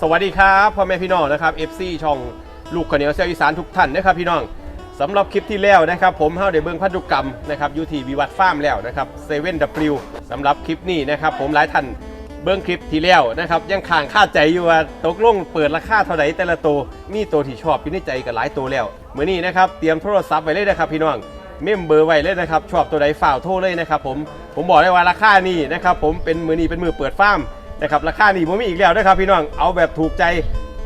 สวัสดีครับพ่อแม่พี่น้องนะครับ FC ช่องลูกขเหนียวเซลอีสานทุกท่านนะครับพี่น้องสำหรับคลิปที่แล้วนะครับ ผมเฮาได้เบิ่งพันธุกรรมนะครับยูทีวิวัฒฟาร์มแล้วนะครับเซเว่นดับลิวสำหรับคลิปนี้นะครับ ผมหลายท่านเบิ่งคลิปที่แล้วนะครับยังค้างคาใจอยู่ว่าตกลงเปิดราคาเท่าไหร่แต่ละตัวมีตัวที่ชอบอยู่ในใจกับหลายตัวแล้วมื้อนี้นะครับเตรียมโทรศัพท์ไว้เลยนะครับพี่น้องเมมเบอร์ไว้เลยนะครับชอบตัวใดฝ่าวโทรเลยนะครับผมผมบอกได้ว่าราคานี้นะครับผมเป็นมือนี้เป็นมือเปิดฟาร์ม นะครับราคานี่ผมมีอีกแล้วนะครับพี่น้องเอาแบบถูกใจ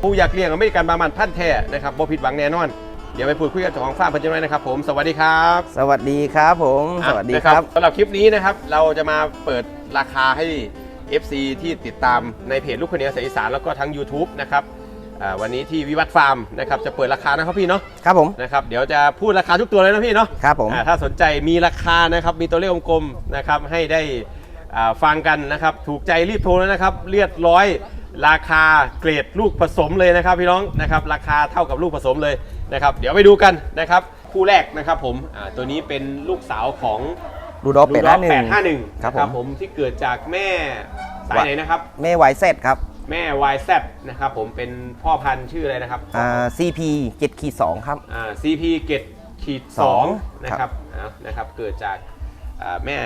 ผู้อยากเลี้ยงอเมริกันบามันพันธุ์แท้นะครับบ่ผิดหวังแน่นอน เดี๋ยวไปพูดคุยกับเจ้าของฟาร์มเพิ่นจะหน่อยนะครับผมสวัสดีครับสวัสดีครับผม สวัสดีครับ นะสำหรับคลิปนี้นะครับเราจะมาเปิดราคาให้ FC ที่ติดตามในเพจลูกคนเหนียวเสียงอีสานแล้วก็ทั้ง YouTube นะครับอ่าวันนี้ที่วิวัฒน์ฟาร์มนะครับจะเปิดราคานะครับพี่เนาะครับผม นะครับเดี๋ยวจะพูดราคาทุกตัวเลยนะพี่เนาะ ครับผม อ่าถ้าสนใจมีราคานะครับ มีตัวเลขกลมๆนะครับให้ได้อ่า ฟังกันนะครับ ถูกใจรีบโทรเลยนะครับเรียบร้อย ราคาเกรดลูกผสมเลยนะครับ พี่น้องนะครับราคาเท่ากับลูกผสมเลยนะครับ เดี๋ยวไปดูกันนะครับคู่แรกนะครับผมอ่าตัวนี้เป็นลูกสาวของรูดอฟเป็ดละหนึ่งแปดห้าหนึ่งครับนะผมที่เกิดจากแม่สายไหนนะครับ แม่ไวเซตครับแม่ YZ นะครับผมเป็นพ่อพันธุ์ชื่ออะไรนะครับอ่า CP เจ็ดขีดสองครับอ่า CP เกตขีดสอง2นะครับอ่านะครับเกิดจากอ่าแม่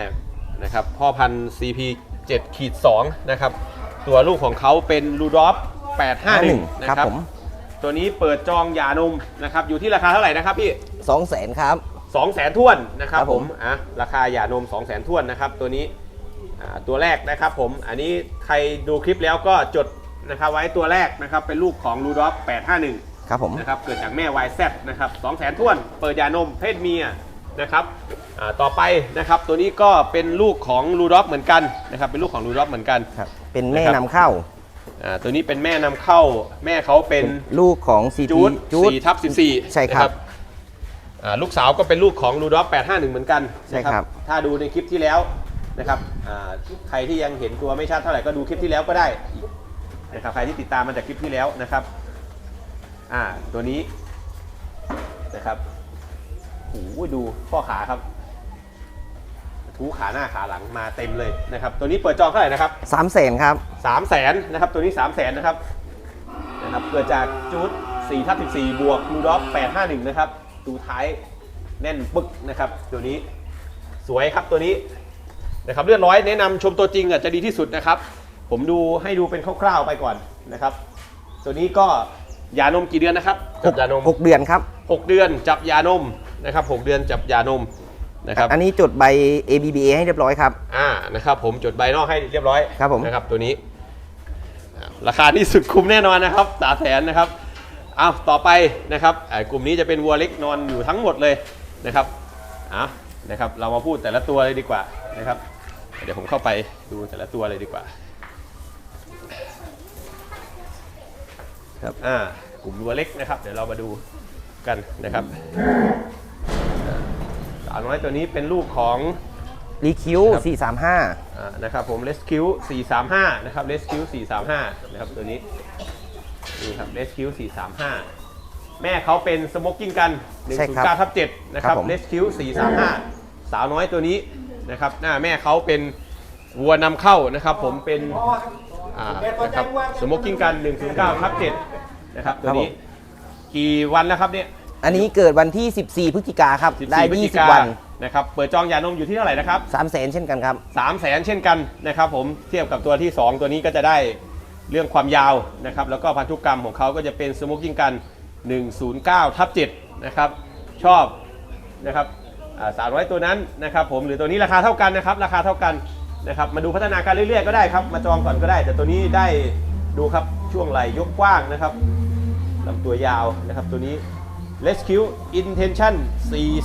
นะครับพ่อพันธุ์ CP 7ขีด2นะครับตัวลูกของเขาเป็นรูดอฟ851 นะคครัรับบผมตัวนี้เปิดจองหยานมนะครับอยู่ที่ราคาเท่าไหร่นะครับพี่ สองแสนครับ2 0 0 0 0 0ท้วนนะครับครับผผม มอะราคาหย่านม2 0 0 0 0 0ท้วนนะครับตัวนี้อ่าตัวแรกนะครับผมอันนี้ใครดูคลิปแล้วก็จดนะครับไว้ตัวแรกนะครับเป็นลูกของรูดอฟ851 ครับผม นะครับเกิดจากแม่ YZ นะครับ2 0 0 0 0 0ท้วน เปิดยานมเพศเมีย นะครับอ่าต่อไปนะครับตัวนี้ก็เป็นลูกของรูดอฟเหมือนกันนะครับเป็นลูกของรูดอฟเหมือนกันครับเป็นแม่นะครับนำเข้าอ่าตัวนี้เป็นแม่นำเข้าแม่เขาเป็นลูกของ CP จูดจูดสี่ทับสิบสี่ใช่ครับอ่าลูกสาวก็เป็นลูกของรูดอฟ851เหมือนกันใช่นะครับถ้าดูในคลิปที่แล้วนะครับอ่าใครที่ยังเห็นตัวไม่ชัดเท่าไหร่ก็ดูคลิปที่แล้วก็ได้อีกนะครับใครที่ติดตามมาจากคลิปที่แล้วนะครับอ่าตัวนี้นะครับโอ้โหดูข้อขาครับ ทูขาหน้าขาหลังมาเต็มเลยนะครับ ตัวนี้เปิดจองเท่าไหร่นะครับสามแสนครับสามแสนนะครับ ตัวนี้สามแสนนะครับนะครับเกิดจากจูด4ทับ14 บวกลูดอฟ851 นะครับ ดูท้ายแน่นปึกนะครับ ตัวนี้สวยครับตัวนี้นะครับเลือดร้อยแนะนำชมตัวจริงอะจะดีที่สุดนะครับ ผมดูให้ดูเป็นคร่าวๆไปก่อนนะครับ ตัวนี้ก็ยานมกี่เดือนนะครับจับยานม หกเดือนครับหกเดือนจับยานม นะครับหกเดือนจับยานมนะครับอันนี้จดใบ ABBA ให้เรียบร้อยครับอ่านะครับผมจดใบนอกให้เรียบร้อยครับผมนะครับตัวนี้อ่าราคาที่สุดคุ้มแน่นอนนะครับสาแสนนะครับเอาต่อไปนะครับอ่ากลุ่มนี้จะเป็นวัวเล็กนอนอยู่ทั้งหมดเลยนะครับเอานะครับเรามาพูดแต่ละตัวเลยดีกว่านะครับ เดี๋ยวผมเข้าไปดูแต่ละตัวเลยดีกว่าครับอ่ากลุ่มวัวเล็กนะครับ เดี๋ยวเรามาดูกันนะครับอ่าสาวน้อยตัวนี้เป็นลูกของ รีคิวครับ435อ่านะครับผม Rescue 435 นะครับ Rescue 435 นะครับตัวนี้ นี่ครับ Rescue 435 แม่เขาเป็น Smoking กันใช่ครับ109ทับ7นะครับครับผม Rescue 435 สาวน้อยตัวนี้นะครับหน้าแม่เขาเป็นวัวนำเข้านะครับผมเป็นอ่านะครับ Smoking กัน109ทับ7นะครับตัวนี้ กี่วันแล้วครับเนี่ย อันนี้เกิดวันที่ 14 พฤศจิกาครับ ได้ 14พฤศจิกา20 วัน นะครับ เปิดจองยานมอยู่ที่เท่าไหร่นะครับ3แสนเช่นกันครับ 3 0 0แสนเช่นกันนะครับผม เทียบกับตัวที่ 2 ตัวนี้ก็จะได้เรื่องความยาวนะครับ แล้วก็พันธุกรรมของเขาก็จะเป็นสโมกกิ้งกัน 109ทับ7นะครับ ชอบนะครับสามร้อยตัวนั้นนะครับผม หรือตัวนี้ราคาเท่ากันนะครับ ราคาเท่ากันนะครับ มาดูพัฒนาการเรื่อยๆก็ได้ครับ มาจองก่อนก็ได้ แต่ตัวนี้ได้ดูครับ ช่วงไหล่ยกกว้างนะครับลำตัวยาวนะครับ ตัวนี้ Rescue Intention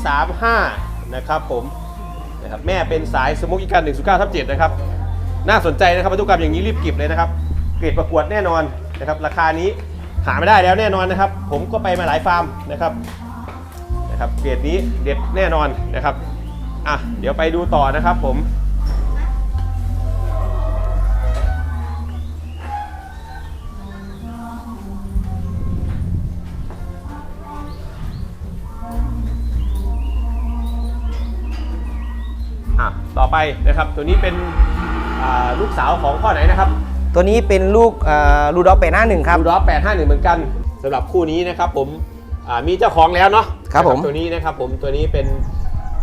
435 นะครับผมนะครับแม่เป็นสายสมุกอีกัน109ทับ7นะครับ น่าสนใจนะครับพันธุกรรมอย่างนี้รีบเก็บเลยนะครับ เกรดประกวดแน่นอนนะครับ ราคานี้หาไม่ได้แล้วแน่นอนนะครับ ผมก็ไปมาหลายฟาร์มนะครับนะครับเกรดนี้เด็ดแน่นอนนะครับอะเดี๋ยวไปดูต่อนะครับผม ไปนะครับ ตัวนี้เป็นอ่าลูกสาวของพ่อไหนนะครับตัวนี้เป็นลูกรูดอฟเป็ดหน้าหนึ่งครับรูดอฟ851เหมือนกันสำหรับคู่นี้นะครับผมอ่ามีเจ้าของแล้วเนาะครับผมนะตัวนี้นะครับผมตัวนี้เป็น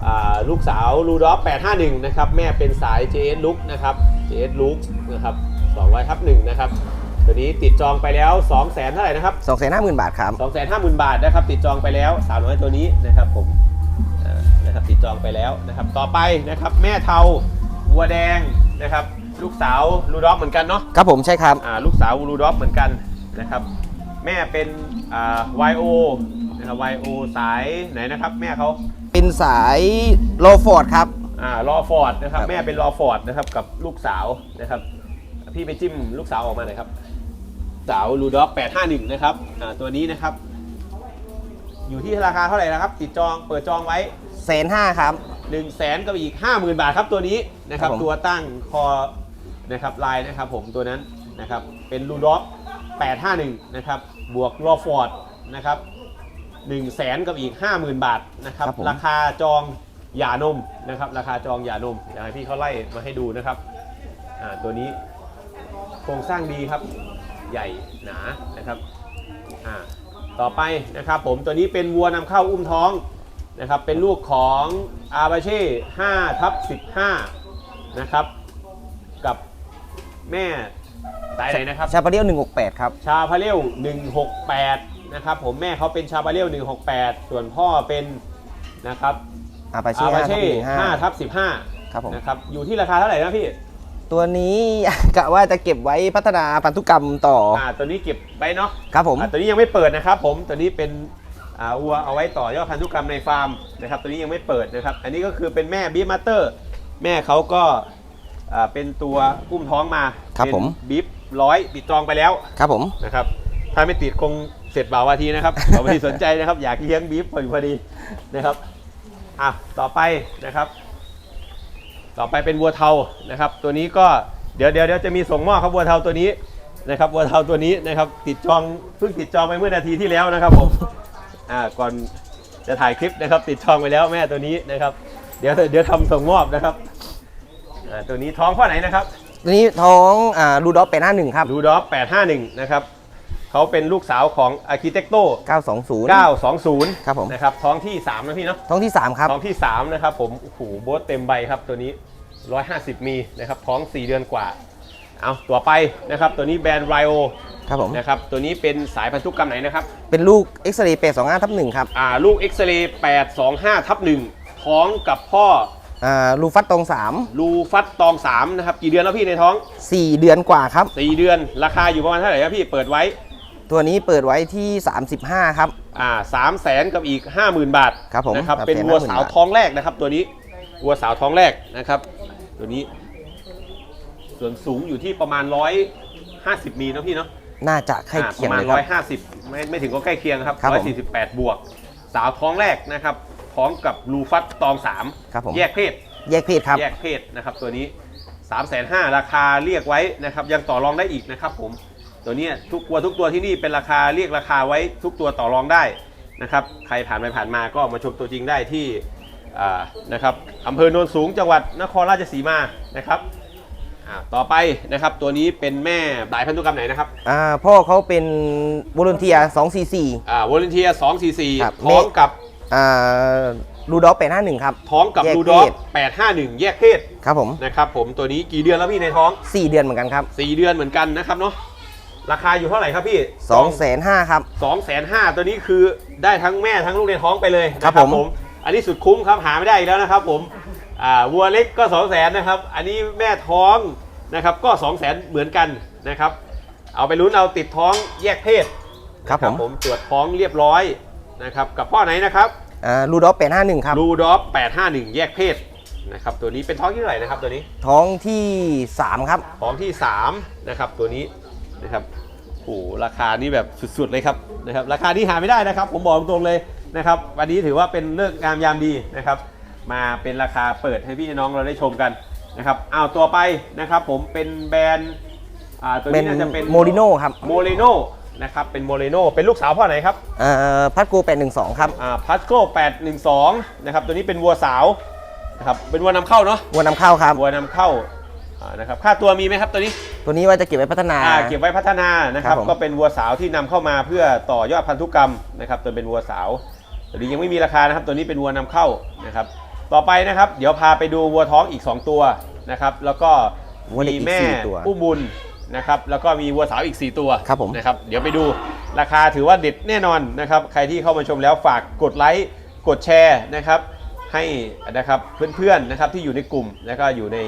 อ่าลูกสาวรูดอฟ851 นะครับ แม่เป็นสาย JS ลุกนะครับ JS ลุกนะครับ200ทับ1นะครับ ตัวนี้ติดจองไปแล้ว 2 0 0 0 0เท่าไหร่นะครับสองแสนห้าหมื่นบาทครับ 2 5 0 0 0 0 บาทนะครับ ติดจองไปแล้วสาวน้อยตัวนี้นะครับผมอ่า นะครับติดจองไปแล้วนะครับ ต่อไปนะครับแม่เทาวัวแดงนะครับ ลูกสาวรูดอฟเหมือนกันเนาะครับผมใช่ครับ อ่าลูกสาวรูดอฟเหมือนกันนะครับ แม่เป็นอ่า YO นะครับ YO สายไหนนะครับ แม่เขาเป็นสายโลฟอร์ดครับ อ่ารอฟอร์ดนะครับ ครับ แม่เป็นรอฟอร์ดนะครับกับลูกสาวนะครับ พี่ไปจิ้มลูกสาวออกมาหน่อยครับ สาวรูดอฟ851นะครับอ่าตัวนี้นะครับ อยู่ที่ราคาเท่าไหร่นะครับ ติดจองเปิดจองไว้ แสนห้าครับ 1 0 0 0 0แสนกับอีก 50,000 บาทครับตัวนี้นะครับครับผม ตัวตั้งคอนะครับลายนะครับผมตัวนั้นนะครับเป็นรูดอฟ851นะครับบวกรอฟอร์ดนะครับ1 0 0 0 0แสนกับอีก 50,000 บาทนะครับครับผมราคาจองหย่านมนะครับราคาจองหย่านมอยากให้พี่เขาไล่มาให้ดูนะครับอ่าตัวนี้โครงสร้างดีครับใหญ่หนานะครับอ่าต่อไปนะครับผมตัวนี้เป็นวัวนำเข้าอุ้มท้อง นะครับเป็นลูกของอาบาเช่5ทับ15 นะครับ กับแม่สายไหนนะครับ ชาปาเดียวหนึ่งหกแปดครับ ชาพาเรล168 นะครับผมแม่เขาเป็นชาพาเรล168 ส่วนพ่อเป็นนะครับอาปาอาเช่บาเช่ห้า5ทับครับผม15นะครับอยู่ที่ราคาเท่าไหร่นะพี่ ตัวนี้ กะว่าจะเก็บไว้พัฒนาพันธุกรรมต่ออ่าตัวนี้เก็บไว้เนาะครับผม อ่าตัวนี้ยังไม่เปิดนะครับผมตัวนี้เป็นอ่า วัวเอาไว้ต่อยอดพันธุกรรมในฟาร์มนะครับตัวนี้ยังไม่เปิดนะครับ อันนี้ก็คือเป็นแม่บีฟมาสเตอร์ แม่เขาก็อ่าเป็นตัวอุ้มท้องมาครับเป็นผมบีฟร้อยติดจองไปแล้วครับผมนะครับถ้าไม่ติดคงเสร็จบ่าวาทีนะครับบ่าวาทีสนใจนะครับอยากเลี้ยงบีฟพอดีพอดีนะครับอะต่อไปนะครับ ต่อไปเป็นวัวเทานะครับ ตัวนี้ก็เดี๋ยวเดี๋ยวเดี๋ยวจะมีส่งมอบครับวัวเทาตัวนี้นะครับวัวเทาตัวนี้นะครับติดจองเพิ่งติดจองไปเมื่อนาทีที่แล้วนะครับผม อ่าก่อนจะถ่ายคลิปนะครับ ติดจองไปแล้วแม่ตัวนี้นะครับ เดี๋ยวเดี๋ยวทำส่งมอบนะครับอ่าตัวนี้ท้องข้อไหนนะครับตัวนี้ท้องอ่ารูดอฟเป็ดห้าหนึ่งครับรูดอฟ851นะครับเขาเป็นลูกสาวของ Architecto 920 920ครับผมนะครับท้องที่3นะพี่เนาะท้องที่3ครับท้องที่3นะครับผมโอ้โหโบทเต็มใบครับตัวนี้150มีนะครับท้อง4เดือนกว่า เอาตัวไปนะครับตัวนี้แบรนด์ไรโอครับผมนะครับตัวนี้เป็นสายพันธุกรรมไหนนะครับ เป็นลูกเอ็กซเรย์เป็ดสองห้าทับหนึ่งครับอ่าลูกเอ็กซเรย์825ทับ1ท้องกับพ่ออ่าลูฟัดตรงลูฟัดตอง3นะครับกี่เดือนแล้วพี่ในท้อง3 4เดือนกว่าครับ4เดือนราคาอยู่ประมาณเท่าไหร่ครับพี่เปิดไว้ ตัวนี้เปิดไว้ที่ 35 ครับอ่าสามแสนกับอีก 50,000 บาทครับผมนะครับ350,000เป็นวัวสาวท้องแรกนะครับ ตัวนี้วัวสาวท้องแรกนะครับ ตัวนี้ ส่วนสูงอยู่ที่ประมาณ 150 มีเนอะพี่เนาะน่าจะใกล้อ่าเคียงประมาณ เลยครับ 150 ไม่ไม่ถึงก็ใกล้เคียงครับครับผม148 บวก สาวท้องแรกนะครับท้องกับลูฟัตตองครับผม3แยกเพศ แยกเพศครับ แยกเพศนะครับตัวนี้ 3 5 0 0 0ราคาเรียกไว้นะครับยังต่อรองได้อีกนะครับผมตัวเนี้ยทุกตัวทุกตัวที่นี่เป็นราคาเรียกราคาไว้ทุกตัวต่อรองได้นะครับใครผ่านไปผ่านมาก็มาชมตัวจริงได้ที่อ่านะครับอำเภอโนนสูงจังหวัดนครราชสีมานะครับ อ่าต่อไปนะครับตัวนี้เป็นแม่สายพันธุกรรมไหนนะครับอ่าพ่อเขาเป็นวอลเนเทีย244 อ่าวอลเนเทียครับ244 ท้องกับอ่ารูดอฟเป็ด51 ครับ ท้องกับแยกดูดอเพฟศ851 แยกเพศครับผม นะครับผมตัวนี้กี่เดือนแล้วพี่ในท้อง 4 เดือนเหมือนกันครับ4 เดือนเหมือนกันนะครับเนาะราคาอยู่เท่าไหร่ครับพี่2 5 0 0 0ครับ สองแสนห้าตัวนี้คือได้ทั้งแม่ทั้งลูกในท้องไปเลยครับนะผม อันนี้สุดคุ้มครับหาไม่ได้อีกแล้วนะครับผม อ่าวัวเล็กก็2องแสนนะครับ อันนี้แม่ท้องนะครับก็2องแสนเหมือนกันนะครับ เอาไปลุ้นเอาติดท้องแยกเพศครับนะผม ผมตรวจท้องเรียบร้อยนะครับกับพ่อไหนนะครับอ่ารูดอฟเป็ด51ครับ รูดอฟ851แยกเพศนะครับตัวนี้เป็นท้องที่เท่าไหร่นะครับตัวนี้ ท้องที่3ครับ ท้องที่3นะครับตัวนี้นะครับโอ้โหราคานี่แบบสุดๆเลยครับนะครับ ราคานี้หาไม่ได้นะครับ ผมบอกตรงๆเลยนะครับ วันนี้ถือว่าเป็นเลิกษ์งามยามดีนะครับ มาเป็นราคาเปิดให้พี่น้องเราได้ชมกันนะครับอ้าวตัวไปนะครับผมเป็นแบรนด์อ่าตัวเป็นี้นน่าจะเป็นโมริโนครับโมเรโนนะครับเป็นโมเรโนเป็นลูกสาวพ่อไหนครับอ่าพัดโก812 ครับอ่าพัสโก้812นะครับตัวนี้เป็นวัวสาวนะครับเป็นวัวนำเข้าเนาะวัวนำเข้าครับ วัวนำเข้าอ่านะครับค่าตัวมีไหมครับตัวนี้ ตัวนี้ว่าจะเก็บไว้พัฒนา อ่าเก็บไว้พัฒนานะครับ ครับผม ก็เป็นวัวสาวที่นำเข้ามาเพื่อต่อยอดพันธุกรรมนะครับตัวเป็นวัวสาวตัวนี้ยังไม่มีราคานะครับ ตัวนี้เป็นวัวนำเข้านะครับ ต่อไปนะครับ เดี๋ยวพาไปดูวัวท้องอีก 2 ตัวนะครับ แล้วก็วัวเล็กมีอีกแม่สี่ตัวอุ้มบุญนะครับ แล้วก็มีวัวสาวอีก 4 ตัวครับผมนะครับ เดี๋ยวไปดูราคาถือว่าเด็ดแน่นอนนะครับ ใครที่เข้ามาชมแล้วฝากกดไลค์กดแชร์นะครับ ให้นะครับเพื่อนๆนะครับที่อยู่ในกลุ่ม แล้วก็อยู่ใน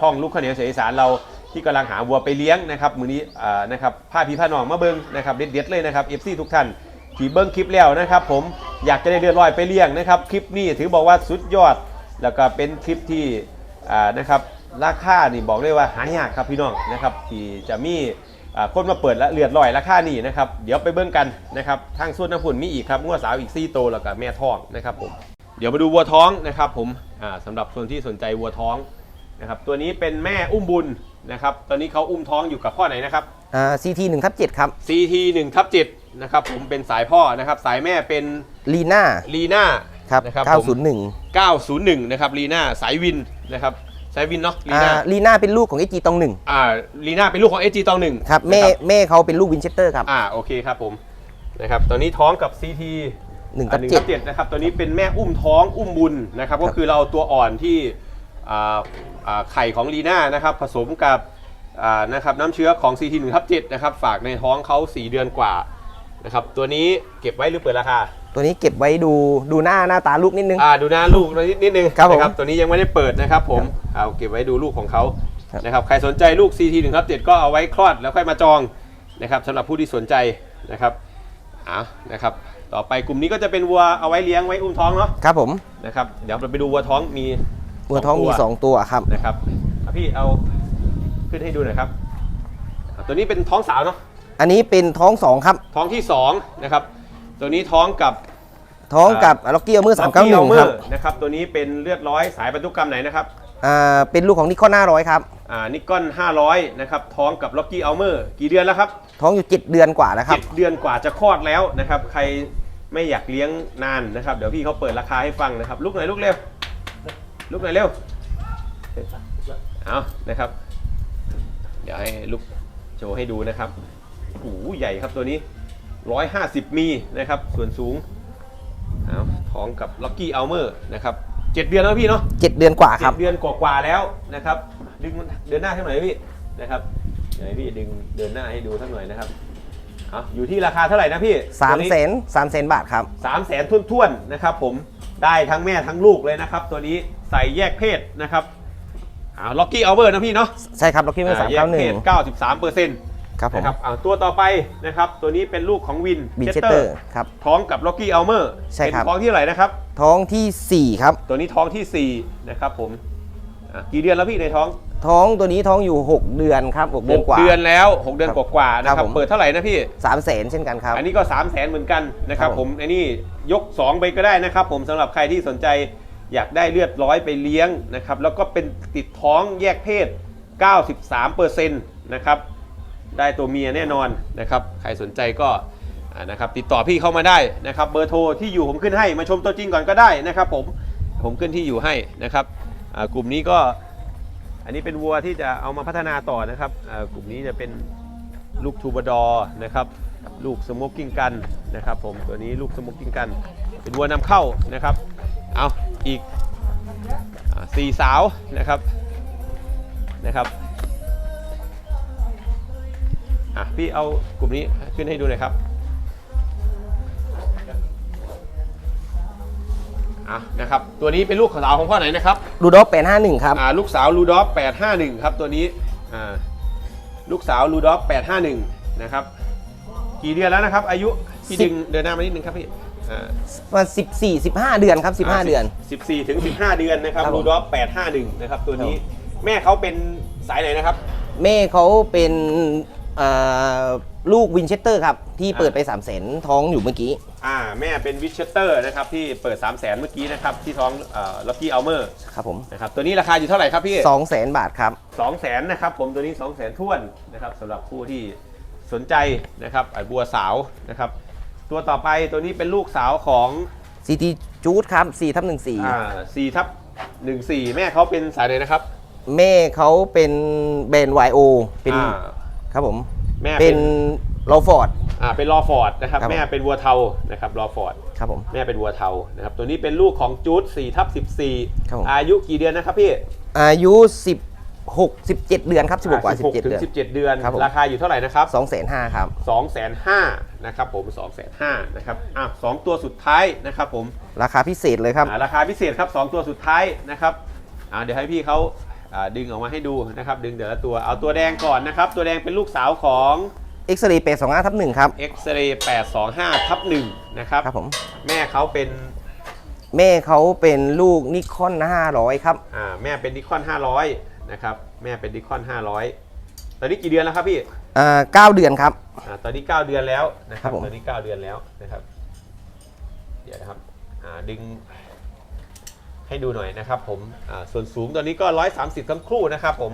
ช่องลูกข้าวเหนียวเสียอีสานเราที่กำลังหาวัวไปเลี้ยงนะครับมือนี้อ่านะครับผ้าพีผ้าหนองมาเบิ้งนะครับเด็ดๆเลยนะครับเอฟซีทุกท่านที่เบิ้งคลิปแล้วนะครับ ผมอยากจะได้เลือดลอยไปเลี้ยงนะครับ คลิปนี้ถือบอกว่าสุดยอด แล้วก็เป็นคลิปที่อ่านะครับราคานี่บอกเลยว่าหายากครับพี่น้องนะครับที่จะมีอ่าคนมาเปิดและเลือดลอยราคานี่นะครับเดี๋ยวไปเบิ้งกันนะครับทางส่วนน้ำฝุ่นมีอีกครับงัวสาวอีกซี่โตวแล้วก็แม่ท้องนะครับผมเดี๋ยวมาดูวัวท้องนะครับผมอ่าสำหรับคนที่สนใจวัวท้องนะครับตัวนี้เป็นแม่อุ้มบุญนะครับตอนนี้เขาอุ้มท้องอยู่กับพ่อไหนนะครับอ่าซีทีหนึ่งทับเจ็ดครับ CT 1ทับ7นะครับผมเป็นสายพ่อนะครับสายแม่เป็นลีน่าลีน่า ครับนะครับเก้าผมศูนย์หนึ่ง901นะครับลีน่าสายวินนะครับสายวินเนาะลีอ่าน่าลีน่าเป็นลูกของเอจีตองหนึ่งอ่าลีน่าเป็นลูกของ AG ตองหนึ่งครับแม่นะแม่เขาเป็นลูกวินเชสเตอร์ครับอ่าโอเคครับผมนะครับตอนนี้ท้องกับ CT หนึ่งอ่าทับหนึ่งเจ็ทัดบเจ็ดนะครับตัวนี้เป็นแม่อุ้มท้องอุ้มบุญนะครับก็คือเราเอาตัวอ่อนที่อ่าอ่าไข่ของลีน่านะครับผสมกับอ่านะครับน้ำเชื้อของ CT 1 ทับ7นะครับฝากในท้องเขา 4 เดือนกว่า นะครับตัวนี้เก็บไว้หรือเปิดราคาตัวนี้เก็บไว้ดูดูหน้าหน้าตาลูกนิดนึง อ่าดูหน้าลูกนิดนิดนึงครับผมนะตัวนี้ยังไม่ได้เปิดนะครับผมเอาเก็บไว้ดูลูกของเขาครับ นะครับใครสนใจลูก CT 1ทับ7ก็เอาไว้คลอดแล้วค่อยมาจองนะครับสำหรับผู้ที่สนใจนะครับเอานะครับต่อไปกลุ่มนี้ก็จะเป็นวัวเอาไว้เลี้ยงไว้อุ้มท้องเนาะครับผมนะครับเดี๋ยวเราไปดูวัวท้องมีวัวท้องมีสองตัว2ตัวครับ นะครับอะพี่เอาขึ้นให้ดูหน่อยครับอะตัวนี้เป็นท้องสาวเนาะ อันนี้เป็นท้อง2ครับ ท้องที่สองนะครับ ตัวนี้ท้องกับท้องกับล็อกกี้เอามือสามเก้าหนึ่ง Rocky ครับ Elmer นะครับ ตัวนี้เป็นเลือดร้อยสายบรรทุกกรรมไหนนะครับ อ่า เป็นลูกของนิคอนหน้าร้อยครับ อ่า นิกอน500นะครับ ท้องกับล็อกกี้อัลเมอร์กี่เดือนแล้วครับ ท้องอยู่7เดือนกว่าแล้วครับเจ็ดเดือนกว่าจะคลอดแล้วนะครับ ใครไม่อยากเลี้ยงนานนะครับ เดี๋ยวพี่เขาเปิดราคาให้ฟังนะครับลุกหน่อยลุกเร็วลุกหน่อยเร็ว เอานะครับ เดี๋ยวให้ลุกโชว์ให้ดูนะครับ โอ้โหใหญ่ครับตัวนี้ 150 มีนะครับ ส่วนสูงเอาท้องกับล็อกกี้อัลเมอร์นะครับเจ็ดเดือนแล้วพี่เนาะ7เดือนกว่าคเจ็รับดเดือนกว่าๆแล้วนะครับ ดึงเดินหน้าให้หน่อยพี่นะครับเดี๋ยวให้พี่ดึงเดินหน้าให้ดูสักหน่อยนะครับเอาอยู่ที่ราคาเท่าไหร่นะพี่3 0 0 0 0 0 3 0 0 0บาทครับสามแสนทุ่นๆนะครับ ผมได้ทั้งแม่ทั้งลูกเลยนะครับ ตัวนี้ใส่แยกเพศนะครับอ่าล็อกกี้อัลเบอร์นะพี่เนาะใช่ครับล็อกกี้มือสามแยเก้ากหเพนึ่งศ93เปอร์เซ็นต์ ครับผมนะครับอ่าตัวต่อไปนะครับ ตัวนี้เป็นลูกของวินบินเชสเตอร์ครับ ท้องกับล็อกกี้อัลเมอร์ใช่ครับเป็นท้องที่เท่าไหร่นะครับ ท้องทีสี่4 ครับ ตัวนี้ท้องที่สี่นะครับผมอะกี่เดือนแล้วพี่ในท้องท้องตัวนี้ท้องอยู่ 6 เดือนครับ 6 เดือนกว่า เดือนแล้ว6เดือนครับกว่าๆนะคครัรับบผม เปิดเท่าไหร่นะพี่3 0 0 0 0 0เช่นกันครับ อันนี้ก็ 3 0 0แสนเหมือนกันนะครับครับผผมมอันนี้ยก 2 ไปก็ได้นะครับ ผมสำหรับใครที่สนใจอยากได้เลือดร้อยไปเลี้ยงนะครับ แล้วก็เป็นติดท้องแยกเพศ 93%นะครับ ได้ตัวเมียแน่นอนนะครับ ใครสนใจก็นะครับติดต่อพี่เข้ามาได้นะครับ เบอร์โทรที่อยู่ผมขึ้นให้มาชมตัวจริงก่อนก็ได้นะครับ ผมผมขึ้นที่อยู่ให้นะครับกลุ่มนี้ก็อันนี้เป็นวัวที่จะเอามาพัฒนาต่อนะครับกลุ่มนี้จะเป็นลูกทูบดอร์นะครับ ลูกสโมกกิ้งกันนะครับ ผมตัวนี้ลูกสโมกกิ้งกัน เป็นวัวนำเข้านะครับ เอาอีกอสี่สาวนะครับนะครับ อะพี่เอากลุ่มนี้ขึ้นให้ดูหน่อยครับอะนะครับตัวนี้เป็นลูกสาวของพ่อไหนนะครับรูดอฟเป็น51 ครับ อ่าลูกสาวลูดอฟ851 ครับตัวนี้อ่าลูกสาวลูดอฟ851 นะครับ กี่เดือนแล้วนะครับ อายุพี่สิดึบ งเดินหน้ามานิดนึงครับพี่อ่าประมาณ14 15 เดือนครับ 15 เดือน 14ถึง15 เดือนนะครับครับผมลูดอฟ851 นะครับ ตัวนี้แม่เขาเป็นสายไหนนะครับ แม่เขาเป็นเอ่อ ลูกวินเชสเตอร์ครับ ที่เปิดไป3 0 0 0 0 0ท้องอยู่เมื่อกี้ อ่าแม่เป็นวิชเชสเตอร์นะครับที่เปิด 3 0 0 0 0 0เมื่อกี้นะครับที่ท้องล็อกกี้อัลเมอร์ครับผมนะครับตัวนี้ราคาอยู่เท่าไหร่ครับพี่2 0 0 0 0 0บาทครับ2 0 0 0 0 0นะครับผมตัวนี้ 2 0 0 0 0 0ท้วนนะครับสำหรับผู้ที่สนใจนะครับไอ้บัวสาวนะครับตัวต่อไปตัวนี้เป็นลูกสาวของ CT จูดครับ4ทับอ่า4ทับ14 แม่เขาเป็นสายเลยนะครับ14แม่เขาเป็นแบรนด์ YO เป็นอ่า ครับผมแม่เป็เป็นนโรฟอร์ด อ่าเป็นรอฟอร์ดนะครับครับผม แม่เป็นวัวเทานะครับรอฟอร์ดครับผม แม่เป็นวัวเทานะครับตัวนี้เป็นลูกของจูด4ทับครับผม 14 อายุกี่เดือนนะครับพี่อายุ 16 17 เดือนครับ16กว่า17ถึเดืงอน 17 เดือน ครับผม ราคาอยู่เท่าไหร่นะครับ 2 5 0 0 0ครับ 2 5 0 0 0นะครับผม 2 5 0 0 0นะครับอะสองตัวสุดท้ายนะครับผมราคาพิเศษเลยครับ อ่าราคาพิเศษครับ 2 ตัวสุดท้ายนะครับอ่าเดี๋ยวให้พี่เขาอ่า ดึงออกมาให้ดูนะครับ ดึงเดี๋ยวละตัวเอาตัวแดงก่อนนะครับ ตัวแดงเป็นลูกสาวของ X-ray 825ทับ1ครับ X-ray 825ทับ1นะครับครับผมแม่เขาเป็นแม่เขาเป็นลูกนิคอน500ครับอ่าแม่เป็นดิคอน500นะครับแม่เป็นดิคอน500ตอนนี้กี่เดือนแล้วครับพี่อ่า9เดือนครับอ่าตอนนี้9เดือนแล้วนะคครัรับบผมตอนนี้9เดือนแล้วนะครับ เดี๋ยวนะครับอ่าดึง ให้ดูหน่อยนะครับผมอ่าส่วนสูงตอนนี้ก็ 130 ทั้งคู่นะครับผม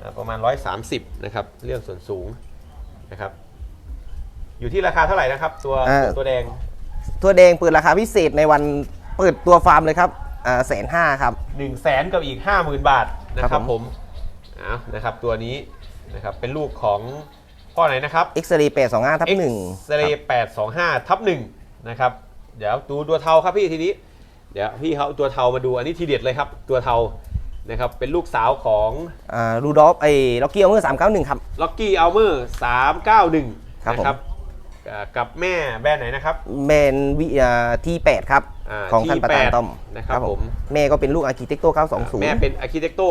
อ่าประมาณ 130 นะครับ เรื่องส่วนสูงนะครับ อยู่ที่ราคาเท่าไหร่นะครับ ตัวอ่าตัวแดง ตัวแดงเปิดราคาพิเศษในวันเปิดตัวฟาร์มเลยครับอ่าแสนห้าครับ1 0 0 0 0แสนกับอีก 50,000 บาทนะคครัรับบผมผมเอานะครับตัวนี้นะครับเป็นลูกของพ่อไหนนะครับ X-ray 825ทับ1เซเลแปดสองห้าทับหนึ่งนะครับ เดี๋ยวดูตัวเทาครับพี่ทีนี้ เดี๋ยวพี่เขาเอาตัวเทามาดูอันนี้ทีเด็ดเลยครับ ตัวเทานะครับเป็นลูกสาวของอ่ารูดอฟไอ้ล็อกกี้เอาเมื่อ391ครับ ล็อกกี้อัลเมอร์สามเก้าหนึ่งครับนะผมครับอ่ากับแม่แบรนด์ไหนนะครับ แมนวิทีแปดครับ อ่าของท่านประธาน T8 ต้อมนะครับผม แม่ก็เป็นลูกอาร์คิเทคโต920 แม่เป็น Architecto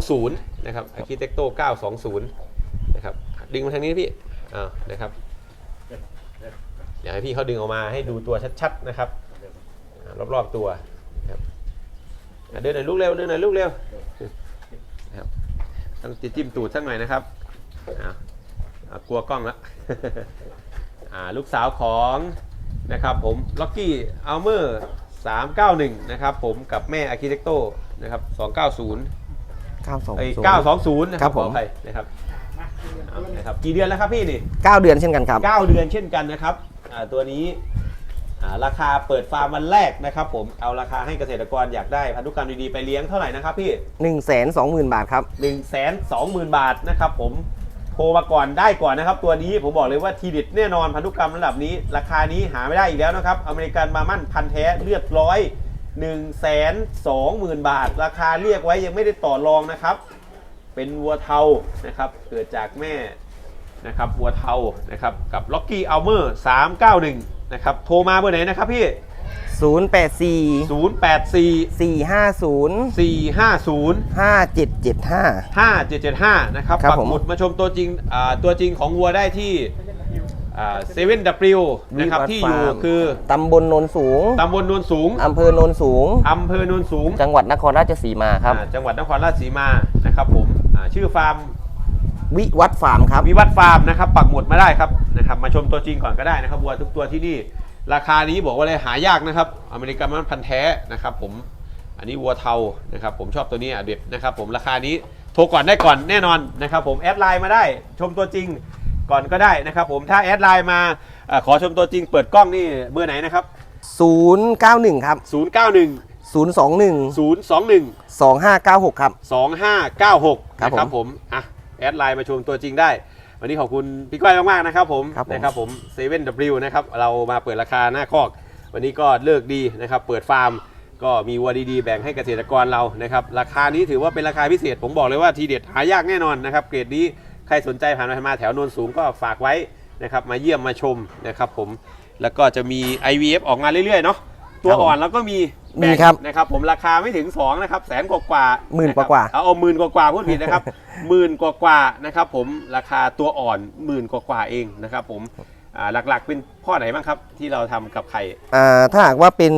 920 นะครับ Architecto 920 นะครับ ดึงมาทางนี้นะพี่อ่านะครับ อยากให้พี่เขาดึงออกมาให้ดูตัวชัดๆนะครับอ่า รอบๆตัวนะครับอะเดินหน่อยลูกเร็วเดินหน่อยลูกเร็วนะครับต้องจิ้มตูดสักหน่อยนะครับอ่าอ่ากลัวกล้องละอ่าลูกสาวของนะครับผมล็อกกี้อัลเมอร์391 นะครับผมกับแม่อาร์คิเทคโตนะครับ 290ไอ้ย920 920นะคครัรับบขผมออภัยนะครับเอานะครับ กี่เดือนแล้วครับพี่นี่ 9 เดือนเช่นกันครับ 9 เดือนเช่นกันนะครับอ่าตัวนี้อ่า ราคาเปิดฟาร์มวันแรกนะครับผมเอาราคาให้เกษตรกรอยากได้พันธุกรรมดีๆไปเลี้ยงเท่าไหร่นะครับพี่ 120,000 บาทครับ 1 2 0 0 0 0 บาทนะครับผมโทรมาก่อนได้ก่อนนะครับ ตัวนี้ผมบอกเลยว่าทีเด็ดแน่นอนพันธุกรรมระดับนี้ ราคานี้หาไม่ได้อีกแล้วนะครับ อเมริกันมามั่นพันธุ์แท้เลือดร้อย1 2 0 0 0 0 บาท ราคาเรียกไว้ยังไม่ได้ต่อรองนะครับ เป็นวัวเทานะครับเกิดจากแม่นะครับวัวเทานะครับกับล็อกกี้อัลเมอร์391 นะครับโทรมาเบอร์ไหนนะครับพี่ 084 084 450 450 5775 5775 นะครับครับปักผม หมุดมาชมตัวจริงอ่าตัวจริงของวัวได้ที่เซเว่นดับวนะครับวิวัฒน์ที่อยู่ฟาร์มคือตำบลโนนสูงตำบลโนนสูงอำเภอโนนสูง อำเภอโนนสูงจังหวัดนครราชสีมาครับ อ่าจังหวัดนครราชสีมานะครับผมอ่าชื่อฟาร์ม วิวัฒน์ฟาร์มครับ วิวัฒน์ฟาร์มนะครับปักหมุดมาได้ครับนะครับมาชมตัวจริงก่อนก็ได้นะครับวัวทุกตัวที่นี่ ราคานี้บอกว่าเลยหายากนะครับอเมริกันมันพันธุ์แท้นะครับผมอันนี้วัวเทานะครับผมชอบตัวนี้อะเด็ดนะครับผมราคานี้โทรก่อนได้ก่อนแน่นอนนะครับผมแอดไลน์มาได้ชมตัวจริงก่อนก็ได้นะครับผมถ้าแอดไลน์มาเอ่อขอชมตัวจริงเปิดกล้องนี่เบอร์ไหนนะครับ 091 ครับ 091 021 021 2596 ครับ 2596ครับนะครับผมผมอะ แอดไลน์มาชมตัวจริงได้ วันนี้ขอบคุณพี่ก้อยมากๆนะครับผมครับผม นะครับผมเซเว่นวนะครับเรามาเปิดราคาหน้าคอก วันนี้ก็เลิกดีนะครับเปิดฟาร์ม ก็มีวัวดีๆ แบ่งให้เกษตรกรเรานะครับราคานี้ถือว่าเป็นราคาพิเศษ ผมบอกเลยว่าทีเด็ดหายากแน่นอนนะครับเกรดนี้ใครสนใจผ่านไปผ่านมาแถวโนนสูงก็ฝากไว้นะครับมาเยี่ยมมาชมนะครับผมแล้วก็จะมี IVF ออกมาเรื่อยๆเนาะ ตัวครับผมอ่อนแล้วก็มีมีแบ่งครับนะครับ ผมราคาไม่ถึง2นะครับแสนกว่าๆหมื่นนะครับกว่าๆเอาเอาหมื่นกว่าๆพูดผิดนะครับ หมื่นกว่าๆนะครับ ผมราคาตัวอ่อนหมื่นกว่าๆเองนะครับ ผมอ่าหลักๆเป็นพ่อไหนบ้างครับ ที่เราทำกับไข่อ่าถ้าหากว่าเป็น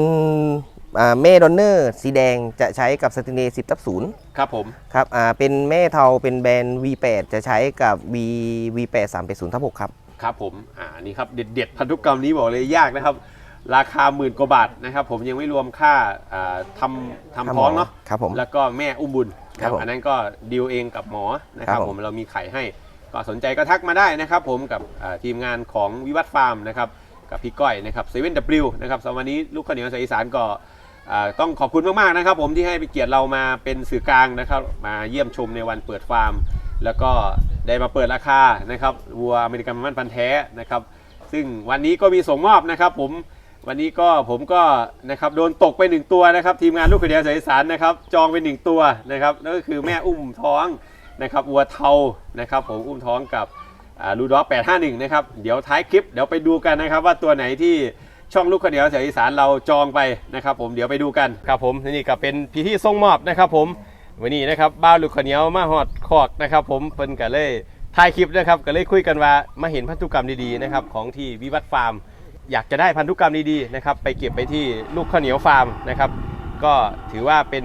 อ่าแม่ดอนเนอร์สีแดงจะใช้กับสติเน10ทับ0ครับผมครับอ่าเป็นแม่เทาเป็นแบรนด์ V8 จะใช้กับ V V8 380ทับ6ครับครับผมอ่านี่ครับเด็ดๆพันธุกรรมนี้บอกเลยยากนะครับ ราคาหมื่นกว่าบาทนะครับ ผมยังไม่รวมค่าอ่าทำทำท้องเนาะครับผมแล้วก็แม่อุ้มบุญครับผมอันนั้นก็ดีลเองกับหมอนะครับครับผผมมเรามีไข่ให้ก็สนใจก็ทักมาได้นะครับ ผมกับอ่าทีมงานของวิวัฒน์ฟาร์มนะครับกับพี่ก้อยนะครับเซเว่นวนะครับสำหรับวันนี้ลูกข้าวเหนียวสายอีสานก็อ่าต้องขอบคุณมากๆนะครับ ผมที่ให้เกียรติเรามาเป็นสื่อกลางนะครับ มาเยี่ยมชมในวันเปิดฟาร์ม แล้วก็ได้มาเปิดราคานะครับวัวอเมริกันมันพันธุ์แท้นะครับ ซึ่งวันนี้ก็มีส่งมอบนะครับ ผม วันนี้ก็ผมก็นะครับโดนตกไปหนึ่งตัวนะครับ ทีมงานลูกขเดียวสายสารนะครับ จองไปหนึ่งตัวนะครับนั่นก็คือแม่อุ้มท้องนะครับวัวเทานะครับ ผมอุ้มท้องกับลูดอแปดห้าหนึ่งนะครับเดี๋ยวท้ายคลิปเดี๋ยวไปดูกันนะครับ ว่าตัวไหนที่ช่องลูกขเดียวสายสารเราจองไปนะครับ ผมเดี๋ยวไปดูกันครับผมนี่ก็เป็นพิธีส่งมอบนะครับผมวันนี้นะครับบ้าวลูกขเหนียวมาหอดคอกนะครับ ผมเพิ่นก็เลยถ่ายคลิปนะครับก็เลยคุยกันว่ามาเห็นพันธุกรรมดีๆนะครับของที่วิวัฒน์ฟาร์ม อยากจะได้พันธุกรรมดีๆนะครับไปเก็บไปที่ลูกข้าวเหนียวฟาร์มนะครับก็ถือว่าเป็น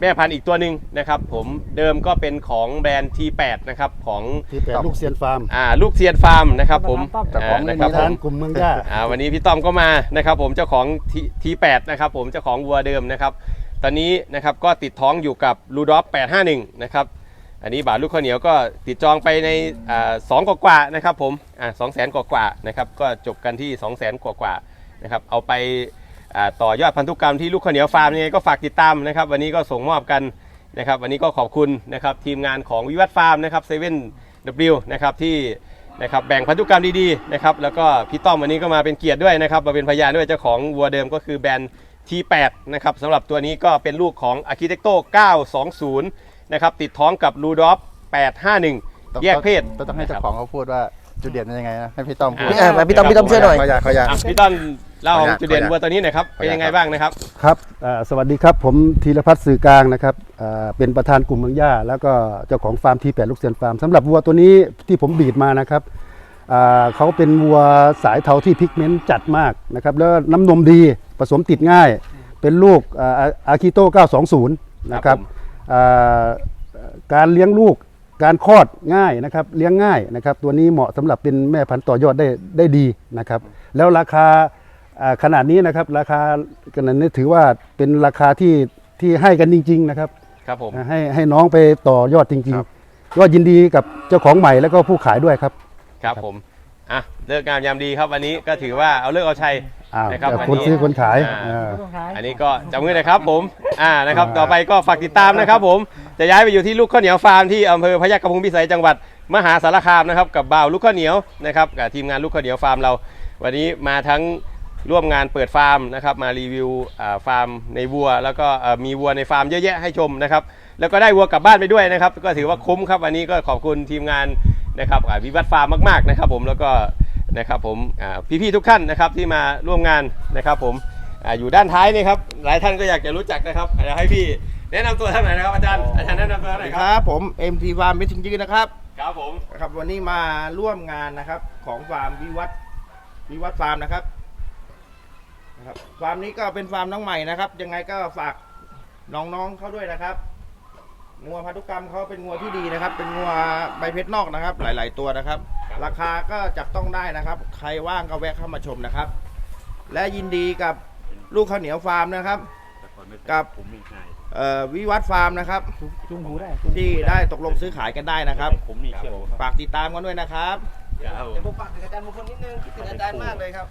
แม่พันธุ์อีกตัวหนึ่งนะครับผมเดิมก็เป็นของแบรนด์ T8 นะครับของที่แปดลูกเซียนฟาร์มอ่าลูกเซียนฟาร์มนะครับผมแต่ของอ่าในนะครับผร้านมกลุ่มเมืองย่า อ่าวันนี้พี่ต้อมก็มานะครับผมเจ้าของทีแปดนะครับผมเจ้าของวัวเดิมนะครับ ตอนนี้นะครับก็ติดท้องอยู่กับลูดอฟ851 นะครับ อันนี้บาทลูกข้าวเหนียวก็ติดจองไปในอ่าสองกว่าๆนะครับผมอ่าสองแสนกว่าๆนะครับก็จบกันที่2 0 0แสนกว่าๆนะครับเอาไปต่อยอดพันธุกรรมที่ลูกข้าวเหนียวฟาร์มยังไงก็ฝากติดตามนะครับ วันนี้ก็ส่งมอบกันนะครับ วันนี้ก็ขอบคุณนะครับทีมงานของวิวัฒน์ฟาร์มนะครับเซเว่น W นะครับที่นะครับแบ่งพันธุกรรมดีๆนะครับแล้วก็พี่ต้อมวันนี้ก็มาเป็นเกียรติด้วยนะครับมาเป็นพยานด้วยเจ้าของวัวเดิมก็คือแบรนด์ T8 นะครับสำหรับตัวนี้ก็เป็นลูกของ Architecto 920 นะครับติดท้องกับ r u d o f 851 แยกเพศต้องต้องให้เจ้าของเขาพูดว่าจุดเด่นเป็นยังไงนะให้พี่ต้อมพูดพี่อะมาพี่ต้อมพี่ต้อมช่วยหน่อย ขออยากขออยากอะพี่ต้อมเล่าขออนุญาตจุดเด่นขออนุญาต วัวตัวนี้หน่อยครับขออเป็นนุญาตยังไงบ้างนะครับ ครับอ่าสวัสดีครับผมธีรพัฒน์สื่อกลางนะครับอ่าเป็นประธานกลุ่มเมืองย่าแล้วก็เจ้าของฟาร์มทีแปดลูกเซียนฟาร์มสำหรับวัวตัวนี้ที่ผมบีดมานะครับอ่าเขาเป็นวัวสายเทาที่พิกเมนต์จัดมากนะครับแล้วน้ำนมดีผสมติดง่าย เป็นลูกอาคิโต้920 นะครับอ่า การเลี้ยงลูกการคลอดง่ายนะครับเลี้ยงง่ายนะครับตัวนี้เหมาะสำหรับเป็นแม่พันธุ์ต่อยอดได้ได้ดีนะครับ แล้วราคาอ่าขนาดนี้นะครับราคาขนาดนี้ถือว่าเป็นราคาที่ที่ให้กันจริง ๆ นะครับครับผมอ่าให้ให้น้องไปต่อยอดจริงครับๆก็ยินดีกับเจ้าของใหม่แล้วก็ผู้ขายด้วยครับ ครับผมอะเลิกงามยามดีครับวันนี้ก็ถือว่าเอาเลิกเอาชัย อ้าวนะครับแต่วันคนนี้ซื้อคนขายอ่าอ่าอันนี้ก็จำเงินนะครับผมอ่านะครับอ่าต่อไปก็ฝากติดตามนะครับผมจะย้ายไปอยู่ที่ลูกข้าวเหนียวฟาร์มที่อำเภอพยัคฆพุงพิสัยจังหวัดมหาสารคามนะครับกับบ่าวลูกข้าวเหนียวนะครับกับทีมงานลูกข้าวเหนียวฟาร์มเรา วันนี้มาทั้งร่วมงานเปิดฟาร์มนะครับมารีวิวอ่าฟาร์มในวัว แล้วก็เอ่อมีวัวในฟาร์มเยอะแยะให้ชมนะครับแล้วก็ได้วัวกลับบ้านไปด้วยนะครับก็ถือว่าคุ้มครับวันนี้ก็ขอบคุณทีมงานนะครับอ่าวิวัฒน์ฟาร์มมากๆนะครับผมแล้วก็ นะครับผมอ่าพี่ๆทุกท่านนะครับที่มาร่วมงานนะครับผมอ่าอยู่ด้านท้ายนี่ครับหลายท่านก็อยากจะรู้จักนะครับเดี๋ยวให้พี่แนะนำตัวท่านหน่อยนะครับอาจารย์อาจารย์แนะนำตัวหน่อยคครับรับผม MT Farm มิชิงยืนนะครับครับผมนะครับวันนี้มาร่วมงานนะครับของฟาร์มวิวัฒน์วิวัฒน์ฟาร์มนะครับนะครับฟาร์มนี้ก็เป็นฟาร์มน้องใหม่นะครับ ยังไงก็ฝากน้องๆเขาด้วยนะครับ งัวพันธุกรรมเขาเป็นงัวที่ดีนะครับ เป็นงัวใบเพชรนอกนะครับ หลาย ๆ ตัวนะครับ ราคาก็จับต้องได้นะครับ ใครว่างก็แวะเข้ามาชมนะครับ และยินดีกับลูกข้าวเหนียวฟาร์มนะครับกับเอ่อวิวัฒน์ฟาร์มนะครับที่ได้ตกลงซื้อขายกันได้นะครับฝากติดตามกันด้วยนะครับ ครับผมผมฝากถึงอาจารย์มงคลนิดนึงคิดถึงอาจารย์มากเลยครับ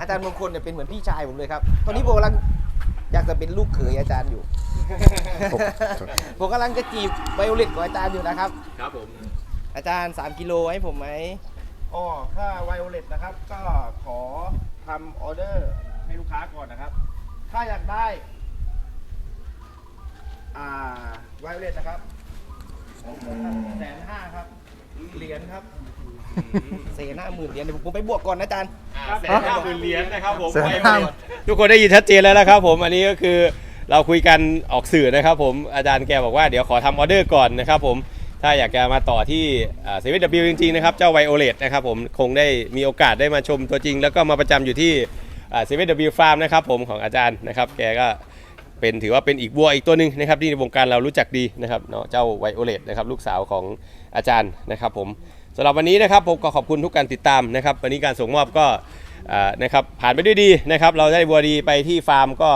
อาจารย์มงคลเนี่ยเป็นเหมือนพี่ชายผมเลยครับ ตอนนี้ผมกำลัง อยากจะเป็นลูกเขยอาจารย์อยู่ ผมกำลังจะจีบไวโอเลตของอาจารย์อยู่นะครับ ครับผม อาจารย์ 3 กิโลให้ผมไหมอ๋อถ้าไวโอเลตนะครับ ก็ขอทำออเดอร์ให้ลูกค้าก่อนนะครับ ถ้าอยากได้อ่าไวโอเลตนะครับแสนห้าครับเหรียญครับ เซนห้าหมื่นเหรียญเดี๋ยวผมไปบวกก่อนนะอาจารย์ แสนห้าหมื่นเหรียญนะครับผมแสนห้า ทุกคนได้ยินชัดเจนแล้วนะครับผมอันนี้ก็คือเราคุยกันออกสื่อนะครับผมอาจารย์แกบอกว่าเดี๋ยวขอทำออเดอร์ก่อนนะครับผมถ้าอยากจะมาต่อที่เซเว่นดับจริงๆนะครับเจ้าไวโอเลตนะครับผมคงได้มีโอกาสได้มาชมตัวจริง แล้วก็มาประจำอยู่ที่เซเว่นดับฟาร์มนะครับผมของอาจารย์นะครับแกก็เป็นถือว่าเป็นอีกวัวอีกตัวหนึ่งนะครับที่ในวงการเรารู้จักดีนะครับเนาะเจ้าไวโอเลตนะครับลูกสาวของอาจารย์นะครับผม สำหรับวันนี้นะครับผมก็ขอบคุณทุกการติดตามนะครับวันนี้การส่งมอบก็อ่านะครับผ่านไปด้วยดีนะครับ เราได้วัวดีไปที่ฟาร์มก็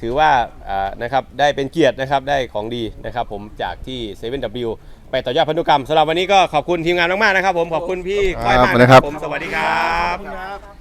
ถือว่าอ่านะครับได้เป็นเกียรตินะครับได้ของดีนะครับ ผมจากที่ 7W ไปต่อยอดพันธุกรรมสำหรับวันนี้ก็ขอบคุณทีมงานมากๆนะครับ ผมขอบคุณพี่ก้อยมากครับสวัสดีครับผมสวัสดีครับขอบคุณครับ